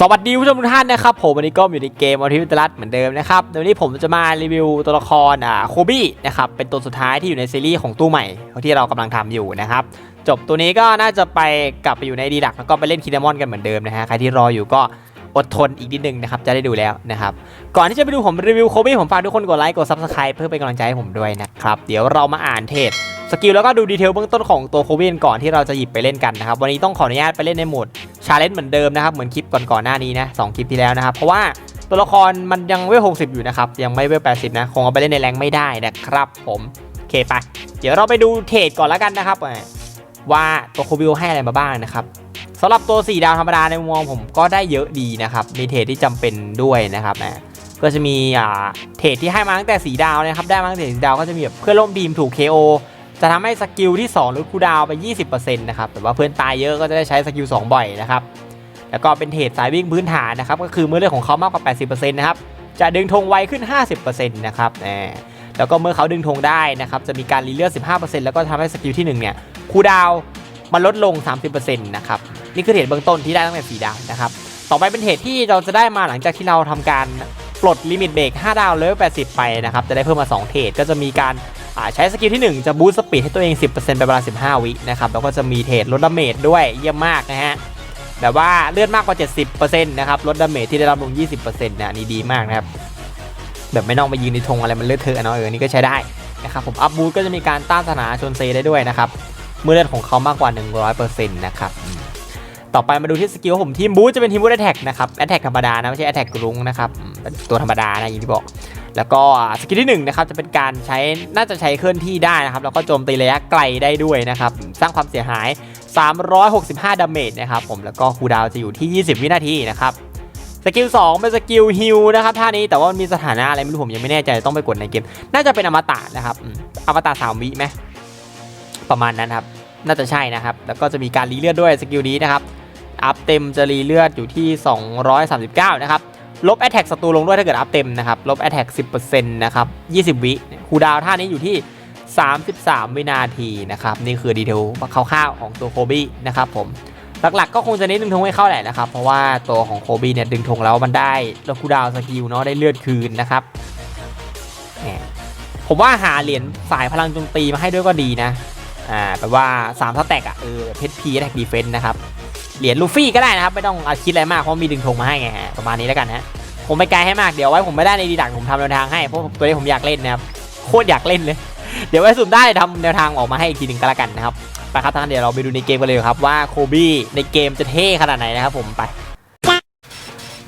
สวัสดีผู้ชมทุกท่านนะครับผมวันนี้ก็อยู่ในเกมอธิวิตรัสเหมือนเดิมนะครับในวันนี้ผมจะมารีวิวตัวละครอ่าโคบี้นะครับเป็นตัวสุดท้ายที่อยู่ในซีรีส์ของตู้ใหม่ที่เรากำลังทำอยู่นะครับจบตัวนี้ก็น่าจะไปกลับไปอยู่ในดีดักแล้วก็ไปเล่นคิดามอนกันเหมือนเดิมนะฮะใครที่รออยู่ก็อดทนอีกนิดนึงนะครับจะได้ดูแล้วนะครับก่อนที่จะไปดูผมรีวิวโคบี้ผมฝากทุกคนกดไลค์กดซับสไครป์เพื่อเป็นกำลังใจให้ผมด้วยนะครับเดี๋ยวเรามาอ่านเทรด สกิลแล้วก็ดูดีเทลเบื้องต้นของตัวโควินก่อนที่เราจะหยิบไปเล่นกันนะครับวันนี้ต้องขออนุญาตไปเล่นในโหมดชาเลนจ์เหมือนเดิมนะครับเหมือนคลิปก่อนๆหน้านี้นะสองคลิปที่แล้วนะครับเพราะว่าตัวละครมันยังเวล60อยู่นะครับยังไม่เวล80นะคงเอาไปเล่นในแรงไม่ได้นะครับผมโอเคไป เดี๋ยวเราไปดูเทรดก่อนแล้วกันนะครับว่าตัวโควิลให้อะไรมาบ้างนะครับสำหรับตัว 4 ดาวธรรมดาในมุมมองผมก็ได้เยอะดีนะครับ มีเทรดที่จำเป็นด้วยนะครับนะก็จะมีอ่าเทรดที่ให้มาตั้งแต่สีดาวนะครับ ได้มาตั้งแต่สีดาวก็จะมีแบบเพื่อนร่วมทีมถูก KO จะทำให้สกิลที่2ลดคูดาวไป 20%นะครับแต่ว่าเพื่อนตายเยอะก็จะได้ใช้สกิล2บ่อยนะครับแล้วก็เป็นเทรดสายวิ่งพื้นฐานนะครับก็คือเมื่อเลือดของเขามากกว่า 80%นะครับจะดึงธงไวขึ้น 50%นะครับแล้วก็เมื่อเขาดึงธงได้นะครับจะมีการรีเลือด 15%แล้วก็ทำให้สกิลที่1เนี่ยคูดาวมันลดลง 30%นะครับนี่คือเทรดเบื้องต้นที่ได้ตั้งแต่4ดาวนะครับต่อไปเป็นเทรดที่เราจะได้มาหลังจากที่เราทำการปลดลิมิตเบรก5ดาวเลเวล80 ไปนะครับจะได้เพิ่มมา 2 เทรดก็จะมีการอ่า ใช้สกิลที่ 1 จะบูสต์สปีดให้ตัวเอง 10%เป็นเวลา 15 วินะครับ แล้วก็จะมีเทรดลดดาเมจด้วยเยี่ยมมากนะฮะแบบว่าเลือดมากกว่า 70%นะครับลดดาเมจที่ได้รับลง 20%นะนี่ดีมากนะครับ แบบไม่ต้องไปยืนในธงอะไรมันเลือดเธอะเนาะเออนี่ก็ใช้ได้นะครับผมอัพบูสต์ก็จะมีการต้านสถานะชนเซได้ด้วยนะครับเมื่อเลือดของเขามากกว่า 100%นะครับต่อไปมาดูที่สกิลของผมทีมบูสต์จะเป็นทีมบูสต์แอทแท็กนะครับแอทแท็กธรรมดานะไม่ใช่แอทแท็กรุ้งนะครับเป็นตัวธรรมดานะอย่างที่บอก แล้วก็สกิลที่1นะครับจะเป็นการใช้น่าจะใช้เคลื่อนที่ได้นะครับแล้วก็โจมตีระยะไกลได้ด้วยนะครับสร้างความเสียหาย 365 ดาเมจนะครับผมแล้วก็คูลดาวน์จะอยู่ที่ 20 วินาทีนะครับสกิล2เป็นสกิลฮิลนะครับท่านี้แต่ว่ามันมีสถานะอะไรไม่รู้ผมยังไม่แน่ใจต้องไปกดในเกม น่าจะเป็นอมตะนะครับอมอมตะ3วิไหมประมาณนั้นครับน่าจะใช่นะครับ แล้วก็จะมีการรีเลือดด้วยสกิลนี้นะครับ อัพเต็มจะรีเลือดอยู่ที่ 239 นะครับ ลบ Attack ศัตรูลงด้วยถ้าเกิดอัพเต็มนะครับลบ Attack 10%นะครับ20 วิคูดาวท่านี้อยู่ที่ 33 วินาทีนะครับนี่คือดีเทลคร่าวๆของตัวโคบี้นะครับผมหลักๆก็คงจะเน้นดึงธงให้เข้าแหละนะครับ เพราะว่าตัวของโคบี้เนี่ยดึงธงแล้วมันได้ลดคูดาวสกิลเนาะได้เลือดคืนนะครับผมว่าหาเหรียญสายพลังโจมตีมาให้ด้วยก็ดีนะอ่าแบบว่า3สแต็กอะเออเพชรพีแท็กดีเฟนต์นะครับ เหรียญลูฟี่ก็ได้นะครับ ไม่ต้องอคิดอะไรมากเพราะมีดึงธงมาให้ไงฮะประมาณนี้แล้วกันฮะผมไม่ไกลให้มากเดี๋ยวไว้ผมไม่ได้ในดีดักผมทำแนวทางให้เพราะตัวนี้ผมอยากเล่นนะครับโคตรอยากเล่นเลย เดี๋ยวไว้สุ่มได้ทำแนวทางออกมาให้อีกทีหนึ่งก็แล้วกันนะครับไปครับท่านเดี๋ยวเราไปดูในเกมกันเลยครับว่าโคบี้ในเกมจะเท่ขนาดไหนนะครับผมไป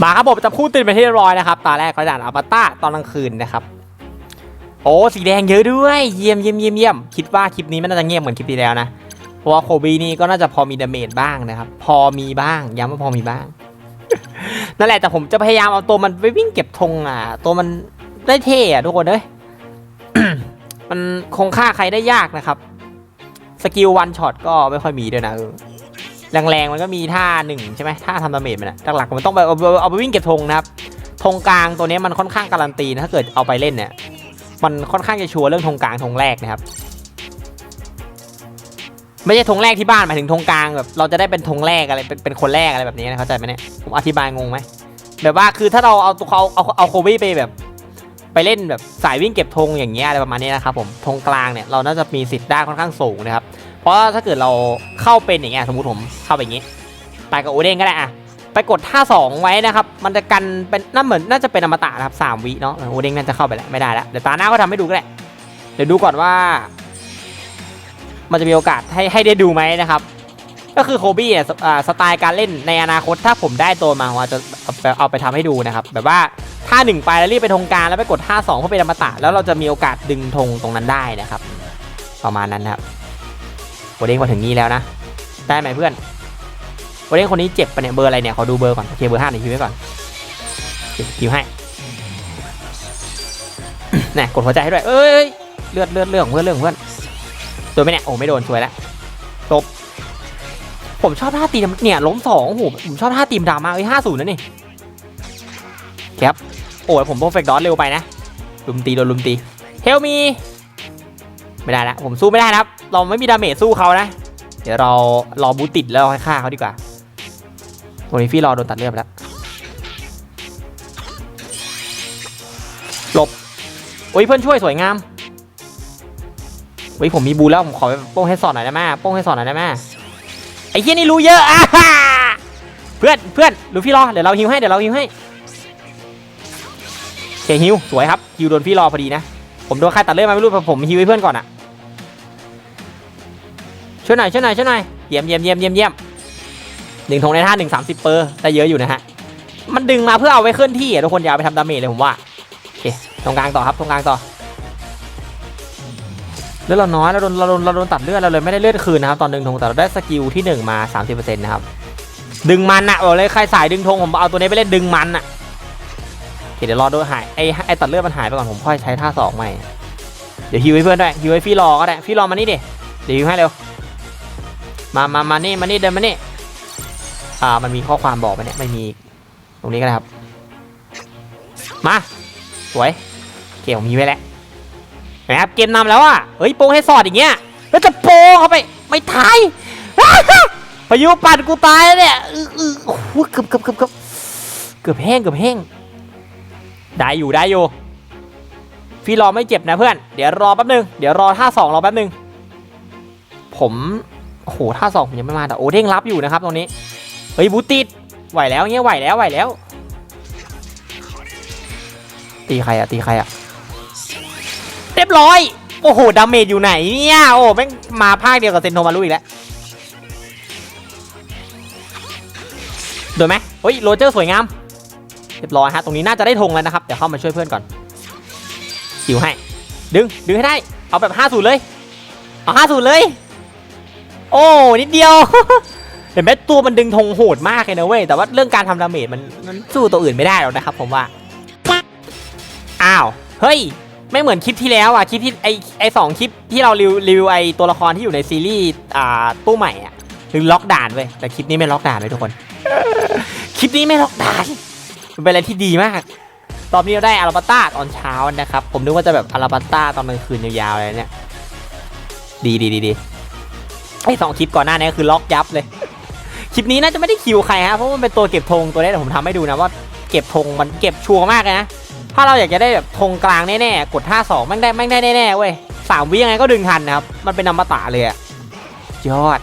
มาครับผมจะพูดตื่นไปที่ร้อยนะครับตาแรกเขาด่านอัปต้าตอนกลางคืนนะครับโอ้สีแดงเยอะด้วย เยี่ยมเยี่ยมเยี่ยมเยี่ยมคิดว่าคลิปนี้ไม่น่าจะเงียบเหมือนคลิปที่แล้วนะ เพราะว่าโคบีนี่ก็น่าจะพอมีดาเมจบ้างนะครับ พอมีบ้างย้ำว่าพอมีบ้าง นั่นแหละแต่ผมจะพยายามเอาตัวมันไปวิ่งเก็บธงอะ ตัวมันได้เท่อะทุกคนเอ้ย มันคงฆ่าใครได้ยากนะครับ สกิลวันช็อตก็ไม่ค่อยมีด้วยนะเออแรงๆมันก็มีท่าหนึ่งใช่ไหมท่าทำดาเมจมันอะหลักๆมันต้องไปเอาไปวิ่งเก็บธงนะครับธงกลางตัวนี้มันค่อนข้างการันตีนะถ้าเกิดเอาไปเล่นเนี่ยมันค่อนข้างจะชัวร์เรื่องธงกลางธงแรกนะครับ ไม่ใช่ธงแรกที่บ้านหมายถึงธงกลางแบบเราจะได้เป็นธงแรกอะไรเป็นเป็นคนแรกอะไรแบบนี้นะเข้าใจไหมเนี่ยผมอธิบายงงไหมแบบว่าคือถ้าเราเอาตัวเขาเอาเอาโคบี้ไปแบบ ไปเล่นแบบสายวิ่งเก็บธงอย่างเงี้ยอะไรประมาณนี้นะครับผมธงกลางเนี่ยเราน่าจะมีสิทธิ์ได้ค่อนข้างสูงนะครับเพราะถ้าเกิดเราเข้าเป็นอย่างเงี้ยสมมติผมเข้าไปอย่างงี้ไปกับโอเด้งก็ได้อะไปกดท่าสองไว้นะครับ มันจะกันเป็นน่าเหมือนน่าจะเป็นอมตะนะครับสามวิเนาะโอเด้งน่าจะเข้าไปแล้วไม่ได้แล้วเดี๋ยวตาหน้าก็ทำให้ดูก็ได้เดี๋ยวดูก่อนว่า มันจะมีโอกาสให้ให้ได้ดูไหมนะครับ ก็คือโคบี้เนี่ยสอ่าสไตล์การเล่นในอนาคตถ้าผมได้ตัวมาผมอาจะเอาไปาไปทำให้ดูนะครับ แบบว่าท่าหนึ่งไปแล้วรีบไปธงกลางแล้วไปกดท่าสองเพื่อเป็นอมตะแล้วเราจะมีโอกาสดึงธงตรงนั้นได้นะครับ ประมาณนั้นครับโอเด้งมาถึงนี้แล้วนะ ได้ไหมเพื่อนโอเด้งคนนี้เจ็บปะเนี่ยเบอร์อะไรเนี่ยขอดูเบอร์ก่อนโอเคเบอร์ห้าหน่อยคิวไว้ก่อนคิวให้เนี่ยกดหัวใจให้ด้วยเอ้ยเลือดเลือดเลือดของเพื่อนเลือดเพื่อน ดนไหมเนี่ยโอ้ไม่โดนช่วยแล้วจบผมชอบท่าตีเนี่ยล้มสองโอ้โหผมชอบท่าตีมดราม่าเอ้ยห้าศูนย์นะนี่ครับโอ้ยผมโปรเฟกต์ดอทเร็วไปนะลุมตีโดนลุมตีเฮลมีไม่ได้ละผมสู้ไม่ได้นะครับ เราไม่มีดาเมจสู้เขานะ เดี๋ยวเรารอบูติดแล้วให้ฆ่าเขาดีกว่าตรงนี้ฟี่รอโดนตัดเลือดแล้วหลบโอ้ยเพื่อนช่วยสวยงาม เฮ้ยผมมีบูแล้วผมขอไปโป้งให้สอนหน่อยได้ไหมโป้งให้สอนหน่อยได้ไหมไอ้เหี้ยนี่รู้เยอะอะเพื่อนเพื่อนดูพี่รอเดี๋ยวเราฮิวให้เดี๋ยวเราฮิวให้โอเคฮิวสวยครับฮิวโดนพี่รอพอดีนะผมโดนใครตัดเลือดมาไม่รู้ผมฮิวให้เพื่อนก่อนอะช่วยหน่อยช่วยหน่อยช่วยหน่อยเยี่ยมเยี่ยมเยี่ยมเยี่ยมเยี่ยมหนึ่งทงในท่าหนึ่งสามสิบเปอร์ได้เยอะอยู่นะฮะมันดึงมาเพื่อเอาไว้เคลื่อนที่อะทุกคนอย่าเอาไปทำดาเมจเลยผมว่าโอเคตรงกลางต่อครับตรงกลางต่อ เลือดเราน้อยเราโดนเราโดนเราโดนตัดเลือดเราเลยไม่ได้เลือดคืนนะครับตอนดึงธงแต่เราได้สกิลที่ 1 มา 30%นะครับดึงมันอะบอกเลยใครสายดึงธงผมเอาตัวนี้ไปเล่นดึงมันอะเดี๋ยวรอโดนหายไอ้ไอ้ตัดเลือดมันหายไปก่อนผมค่อยใช้ท่าสองใหม่เดี๋ยวฮิวให้เพื่อนด้วยฮิวให้ฟี่รอก็ได้ฟี่รอมานี่ดิเดี๋ยวฮิวให้เร็วมามามานี่มานี่เดินมานี่อ่ามันมีข้อความบอกไปเนี่ยไม่มีตรงนี้ก็ได้ครับ มา สวยโอเคผมมีไว้แล้ว นะครับเกมนำแล้วอะเฮ้ยโป้งให้สอดอย่างเงี้ยแล้วจะโป้งเข้าไปไม่ทายพายุปั่นกูตายเนี่ยอื้ออื้อโอ้โหเกือบเกือบเกือบเกือบเกือบแห้งเกือบแห้งได้อยู่ได้อยู่พี่รอไม่เจ็บนะเพื่อนเดี๋ยวรอแป๊บนึงเดี๋ยวรอท่าสองรอแป๊บนึงผมโอ้โหท่าสองผมยังไม่มาแต่โอเด้งรับอยู่นะครับตรงนี้เฮ้ยบูติดไหวแล้วเงี้ยไหวแล้วไหวแล้ว ตีใครอะตีใครอะ เรียบร้อย โอ้โห ดาเมจอยู่ไหนเนี่ย โอ้แม่งมาภาคเดียวกับเซนโทมารุอีกแล้ว โดนไหมเฮ้ย โรเจอร์สวยงาม เรียบร้อยฮะ ตรงนี้น่าจะได้ธงแล้วนะครับ เดี๋ยวเข้ามาช่วยเพื่อนก่อนคิวให้ ดึง ดึงให้ได้ เอาแบบ50เลย เอา50เลย โอ้ นิดเดียว เห็นไหมตัวมันดึงธงโหดมากเลยนะเว้ย แต่ว่าเรื่องการทำดาเมจมันมันสู้ตัวอื่นไม่ได้หรอกนะครับ ผมว่า อ้าว เฮ้ย ไม่เหมือนคลิปที่แล้วอะคลิปที่ไอไอสองคลิปที่เรารีวิวไอตัวละครที่อยู่ในซีรีส์อ่าตู้ใหม่อะคือล็อกด่านเว้ยแต่คลิปนี้ไม่ล็อกด่านเลยทุกคน คลิปนี้ไม่ล็อกด่านมันเป็นอะไรที่ดีมากรอบนี้เราได้อาราบัตตาตอนเช้านะครับ ผมนึกว่าจะแบบอาราบัตตาตอนกลางคืนยาวๆเลยเนี่ย ดีดีดีดีไอสองคลิปก่อนหน้านี้คือล็อกยับเลย คลิปนี้น่าจะไม่ได้คิวใครฮะเพราะมันเป็นตัวเก็บธงตัวนี้เดี๋ยวผมทำให้ดูนะว่าเก็บธงมันเก็บชัวร์มากเลยนะ ถ้าเราอยากจะได้แบบธงกลางแน่ๆ กดท่าสองแม่งได้แม่งได้แน่ๆเว้ยสามวิยังไงก็ดึงทันนะครับ มันเป็นอมตะเลยอะยอด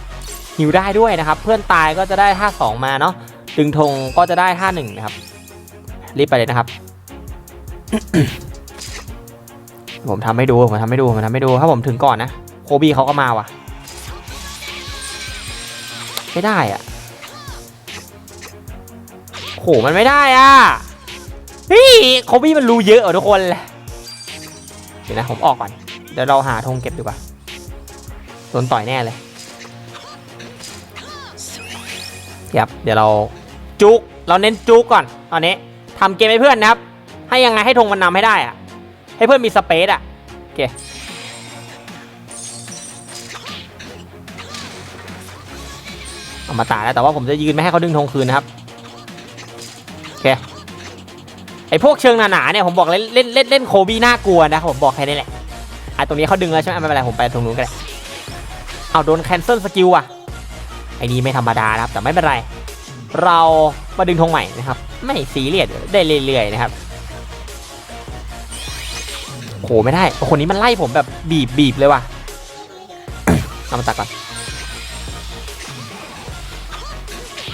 หิวได้ด้วยนะครับ เพื่อนตายก็จะได้ท่าสองมาเนาะดึงธงก็จะได้ท่าหนึ่งนะครับ รีบไปเลยนะครับ ผมทำให้ดูผมทำให้ดูผมทำให้ดูถ้าผมถึงก่อนนะโคบี้เขาก็มาว่ะไม่ได้อะโหมันไม่ได้อะ เฮ้ยโคบี้มันรู้เยอะอะทุกคนเดี๋ยวนะผมออกก่อน เดี๋ยวเราหาธงเก็บดีกว่าโดนต่อยแน่เลยครับเดี๋ยวเราจุกเราเน้นจุกก่อนตอนนี้ทำเกมให้เพื่อนนะครับ ให้ยังไงให้ธงมันนำให้ได้อะให้เพื่อนมีสเปซอะโอเคเอามาตายแล้วแต่ว่าผมจะยืนไม่ให้เขาดึงธงคืนนะครับโอเค ไอพวกเชิงหนาๆเนี่ยผมบอกเล่นเล่นเล่นเล่นโคบี้น่ากลัวนะผมบอกแค่นี้แหละอะตรงนี้เขาดึงแล้วใช่ไหมไม่เป็นไรผมไปตรงนู้นก็ได้เอาโดนแคนเซิลสกิลว่ะไอ้นี่ไม่ธรรมดานะครับแต่ไม่เป็นไร เรามาดึงธงใหม่นะครับ ไม่ซีเรียสได้เรื่อยๆนะครับโหไม่ได้คนนี้มันไล่ผมแบบบีบบีบเลยว่ะเอามาตัดก่อน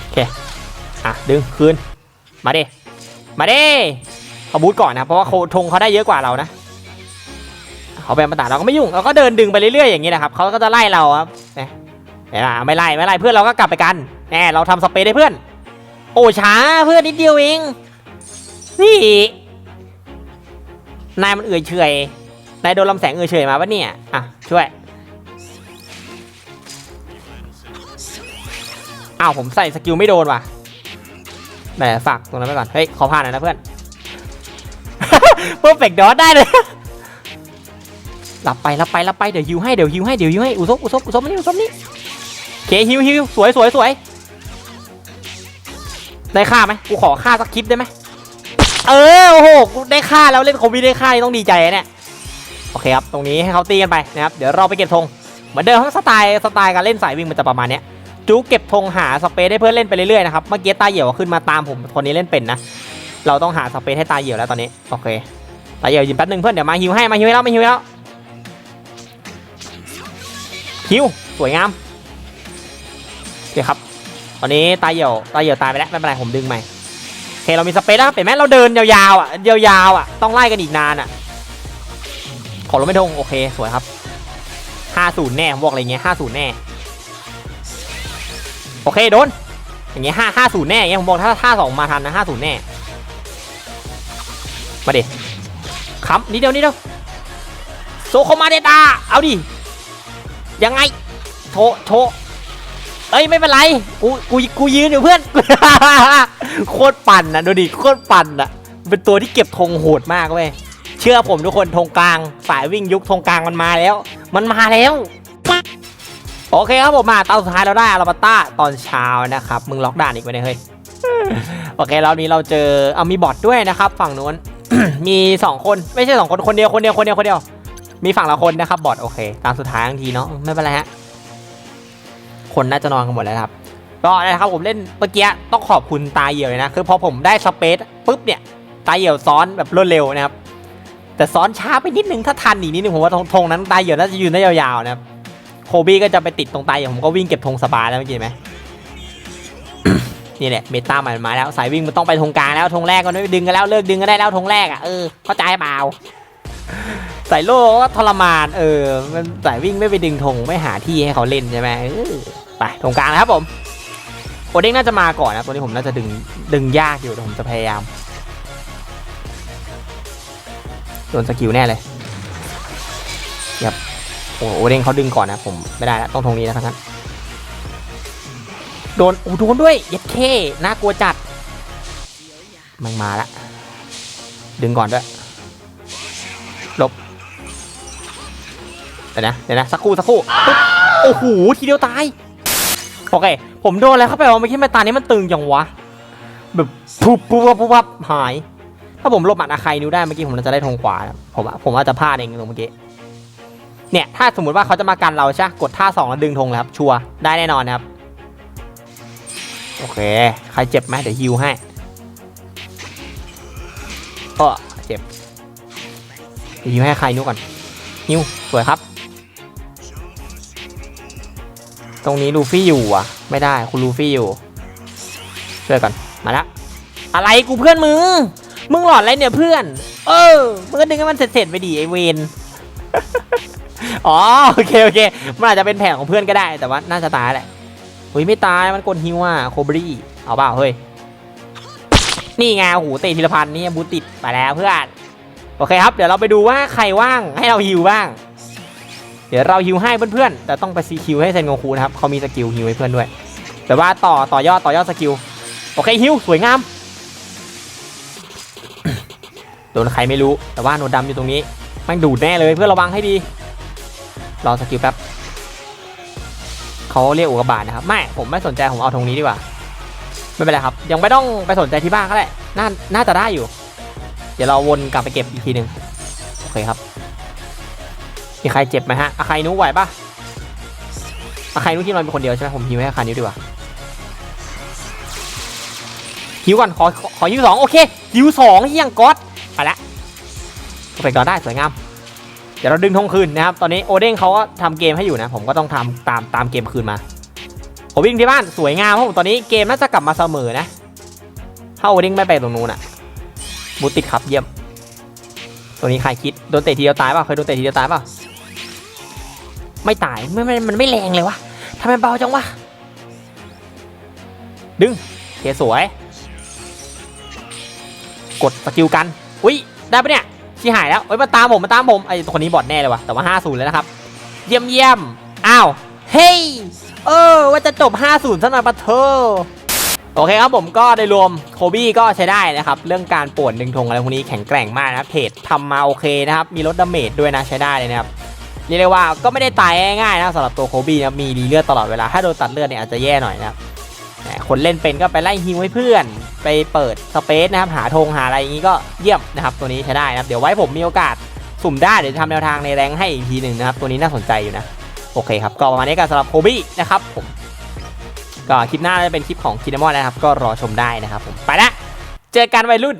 โอเคอะดึงคืนมาดิ มาเดิเอาบูทก่อนนะเพราะว่าโคธงเขาได้เยอะกว่าเรานะเขาแบบมาตัดเราก็ไม่ยุ่งเราก็เดินดึงไปเรื่อยๆอย่างนี้นะครับเขาก็จะไล่เราครับเนี่ยไม่ไล่ไม่ไล่เพื่อนเราก็กลับไปกันแน่เราทำสเปรย์ให้เพื่อน โอ้ช้าเพื่อนนิดเดียวเองนี่นายมันเอื่อยเฉยนายโดนลำแสงเอื่อยเฉยมาปะเนี่ยอะช่วยอ้าวผมใส่สกิลไม่โดนว่ะ ไหนฝากตรงนั้นไปก่อน เฮ้ย ขอผ่านหน่อยนะเพื่อน เพอร์เฟกต์ดอทได้เลยรับไปรับไปรับไป เดี๋ยวฮิวให้ เดี๋ยวฮิวให้ เดี๋ยวฮิวให้ อุซบอุซบอุซบมานี่อุซบนี่เคฮิวฮิวสวยสวยสวยได้ค่าไหมกูขอค่าสักคลิปได้ไหมเออ โอ้โห กูได้ค่าแล้วเล่นโควิดได้ค่าต้องดีใจเนี่ย โอเคครับ ตรงนี้ให้เขาตีกันไปนะครับ เดี๋ยวเราไปเก็บธง เหมือนเดิมทั้งสไตล์สไตล์การเล่นสายวิ่งมันจะประมาณเนี้ย จูเก็บธงหาสเปซให้เพื่อนเล่นไปเรื่อยๆนะครับเมื่อกี้ตาเหี่ยวขึ้นมาตามผมคนนี้เล่นเป็นนะ เราต้องหาสเปซให้ตาเหี่ยวแล้วตอนนี้โอเคตาเหี่ยวยืนแป๊บนึงเพื่อนเดี๋ยวมาฮิวให้มาฮิวให้แล้วมาฮิวให้แล้วฮิวสวยงามโอเคครับตอนนี้ตาเหี่ยวตาเหี่ยวตายไปแล้วไม่เป็นไรผมดึงใหม่โอเคเรามีสเปซแล้วครับเห็นไหมเราเดินยาวๆอะยาวๆอะต้องไล่กันอีกนานอะขอลงไม่ทงโอเคสวยครับ50แน่ผมบอกอะไรเงี้ย50แน่ โอเคโดน อย่างเงี้ย5 50แน่อย่างเงี้ยผมบอกถ้าถ้าสองมาทันนะ50แน่ มาเดิค้ำนิดเดียวนิดเดียวโซโคมาเดตาเอาดิ ยังไงโถโถเอ้ยไม่เป็นไร กู กู กูยืนอยู่เพื่อน โคตรปั่นนะดูดิ โคตรปั่นอะเป็นตัวที่เก็บธงโหดมากเว้ย เชื่อผมทุกคนธงกลาง สายวิ่งยุคธงกลางมันมาแล้ว มันมาแล้ว โอเคครับผมมาตอนสุดท้ายเราได้อาราบัต้าตอนเช้านะครับ มึงล็อกด่านอีกไหมเนี่ยเฮ้ย โอเครอบนี้เราเจอเอามีบอทด้วยนะครับ ฝั่งนู้น มีสองคนไม่ใช่สองคนคนเดียวคนเดียวคนเดียวคนเดียว มีฝั่งละคนนะครับบอทโอเค ตามสุดท้ายทั้งทีเนาะไม่เป็นไรฮะคนน่าจะนอนกันหมดแล้วครับก็นะครับผมเล่นเมื่อกี้ต้องขอบคุณตาเหี่ยวเลยนะคือพอผมได้สเปซปุ๊บเนี่ยตาเหี่ยวซ้อนแบบรวดเร็วนะครับแต่ซ้อนช้าไปนิดนึงถ้าทันอีกนิดนึงผมว่าธงนั้นตาเหี่ยวน่าจะยืนได้ยาวๆนะครับ คบี้ก็จะไปติดตรงตาเหี่ยวผมก็วิ่งเก็บธงสบายแล้วเมื่อกี้ไหมนี่แหละเมตามันมาแล้วสายวิ่งมันต้องไปธงกลางแล้วธงแรกมันไม่ดึงกันแล้วเลิกดึงกันได้แล้วธงแรกอะเออเข้าใจเปล่าสายโลก็ทรมาน เออ มันสายวิ่งไม่ไปดึงธงไม่หาที่ให้เขาเล่นใช่ไหมไปตรงกลางนะครับผมโอเด้งน่าจะมาก่อนนะตัวนี้ผมน่าจะดึงดึงยากอยู่แต่ผมจะพยายามโดนสกิลแน่เลยยับ อ้โอเด้งเขาดึงก่อนนะผมไม่ได้แล้วต้องตรงนี้แล้วทั้งนั้นโดนโอ้โดนด้วยเย็ดเคน่ากลัวจัดมันมาละดึงก่อนด้วยหลบเดี๋ยวนะเดี๋ยวนะสักครู่สักครู่โอ้โหทีเดียวตายโอเคผมโดนแล้วเข้าไปว่าเมื่อกี้แม่ตานี้มันตึงอย่างวะแบบปุ๊บปุ๊บปุ๊บปุบหาย ถ้าผมลบหมัดอาใครนิ้วได้เมื่อกี้ผมน่าจะได้ทงขวาผมว่าผมว่าจะพลาดเองตรงเมื่อกี้ เนี่ยถ้าสมมติว่าเขาจะมากันเราใช่กดท่าสองแล้วดึงธงเลยครับชัวร์ได้แน่นอนนะครับโอเค ใครเจ็บไหมเดี๋ยวฮิวให้เออเจ็บเดี๋ยวฮิวให้ใครนิ้ก่อนฮิวสวยครับ ตรงนี้ลูฟี่อยู่อะ ไม่ได้คุณลูฟี่อยู่ช่วยก่อนมาแล้วอะไรกูเพื่อนมึงมึงหลอดอะไรเนี่ยเพื่อน เออมึงก็ดึงให้มันเสร็จๆไปดิไอเวน อ๋อโอเคโอเคมันอาจจะเป็นแผนของเพื่อนก็ได้แต่ว่าน่าจะตายแหละเฮ้ยไม่ตายมันกดฮิวอะโคบรีเอาเปล่าเฮ้ยนี่ไงโอ้โหเตะทีละพันนี่บูติดไปแล้วเพื่อนโอเคครับ เดี๋ยวเราไปดูว่าใครว่างให้เราฮิวบ้าง เดี๋ยวเราฮิวให้เพื่อนๆแต่ต้องไปซีคิวให้เซนโงคูนะครับเขามีสกิลฮิวให้เพื่อนด้วยแต่ว่าต่อต่อยอดต่อยอดสกิลโอเคฮิวสวยงามโดนใครไม่รู้แต่ว่าโนดำอยู่ตรงนี้แมันดูดแน่เลยเพื่อระวังให้ดี รอสกิลแป๊บเขาเรียกอุกกาบาตนะครับ ไม่ ผมไม่สนใจ ผมเอาตรงนี้ดีกว่า ไม่เป็นไรครับ ยังไม่ต้องไปสนใจที่บ้านก็ได้น่าน่าจะได้อยู่ เดี๋ยวเราวนกลับไปเก็บอีกทีหนึ่งโอเคครับ มีใครเจ็บไหมฮะอาใครนู้ไหวปะอาใครนู้ที่มันเป็นคนเดียวใช่ไหมผมฮิวให้อาใครนู้ดีกว่าฮิวก่อนขอขอฮิวสองโอเคฮิวสองเฮียงก๊อตไปละไปก่อนได้สวยงาม ดี๋ยวเราดึงธงคืนนะครับ ตอนนี้โอเด้งเขาก็ทำเกมให้อยู่นะ ผมก็ต้องทำตามตามเกมคืนมา ผมวิ่งที่บ้านสวยงามเพราะผมตอนนี้เกมน่าจะกลับมาเสมอนะ ถ้าโอเด้งไม่ไปตรงนู้นอะบูติดครับเยี่ยม ตัวนี้ใครคิดโดนเตะทีเดียวตายป่าเคยโดนเตะทีเดียวตายป่าไม่ตายไม่ไม่มันไม่แรงเลยวะทำไมเบาจังวะ ดึงเคสวย กดสกิลกัน อุ้ยได้ปะเนี่ย ชี้หายแล้วเอ้ยมาตามผมมาตามผมไอ้คนนี้บอดแน่เลยวะแต่ว่า 50 แล้วนะครับ เยี่ยมเยี่ยมอ้าวเฮ้ยเออว่าจะจบ 50ซะหน่อยปะเธอโอเคครับผมก็ได้รวมโคบี้ก็ใช้ได้นะครับ เรื่องการปวนดึงธงอะไรพวกนี้แข็งแกร่งมากนะครับเพจทำมาโอเคนะครับ มีลดดาเมจด้วยนะใช้ได้เลยนะครับนี่เรียกว่าก็ไม่ได้ตายง่ายๆนะสำหรับตัวโคบี้นะมีรีเลือดตลอดเวลาถ้าโดนตัดเลือดเนี่ยอาจจะแย่หน่อยนะครับ คนเล่นเป็นก็ไปไล่ฮิวให้เพื่อน ไปเปิดสเปซนะครับ หาธงหาอะไรอย่างนี้ก็เยี่ยมนะครับตัวนี้ใช้ได้นะครับ เดี๋ยวไว้ผมมีโอกาสสุ่มได้เดี๋ยวจะทำแนวทางในแรงให้อีกทีหนึ่งนะครับ ตัวนี้น่าสนใจอยู่นะโอเคครับก็ประมาณนี้กันสำหรับโคบี้นะครับผมก็คลิปหน้าจะเป็นคลิปของคินามอนนะครับ ก็รอชมได้นะครับผมไปละเจอกันวัยรุ่น